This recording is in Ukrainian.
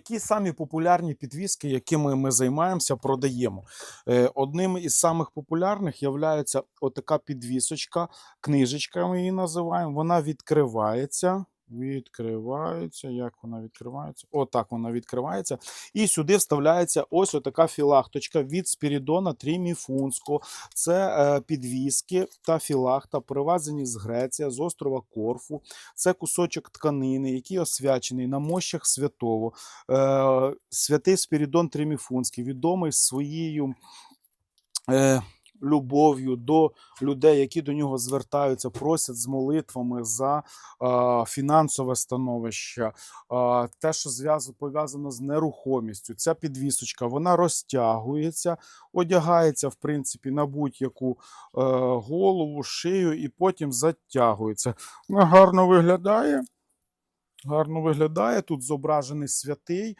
Які самі популярні підвіски, якими ми займаємося, продаємо? Е, Одним із самих популярних є отака підвісочка, книжечка ми її називаємо. Вона відкривається. Відкривається. Як вона відкривається? Отак вона відкривається. І сюди вставляється ось отака філахточка від Спірідона Тріміфунського. Це е, підвіски та філахта, привезені з Греції, з острова Корфу. Це кусочок тканини, який освячений на мощах святого. Е, святий Спірідон Триміфунський, відомий своєю е, любов'ю до людей, які до нього звертаються, просять з молитвами за е, фінансове становище, е, те, що пов'язано з нерухомістю. Ця підвісочка вона розтягується, одягається, в принципі, на будь-яку е, голову, шию і потім затягується. Вона гарно виглядає. Гарно виглядає. Тут зображений святий.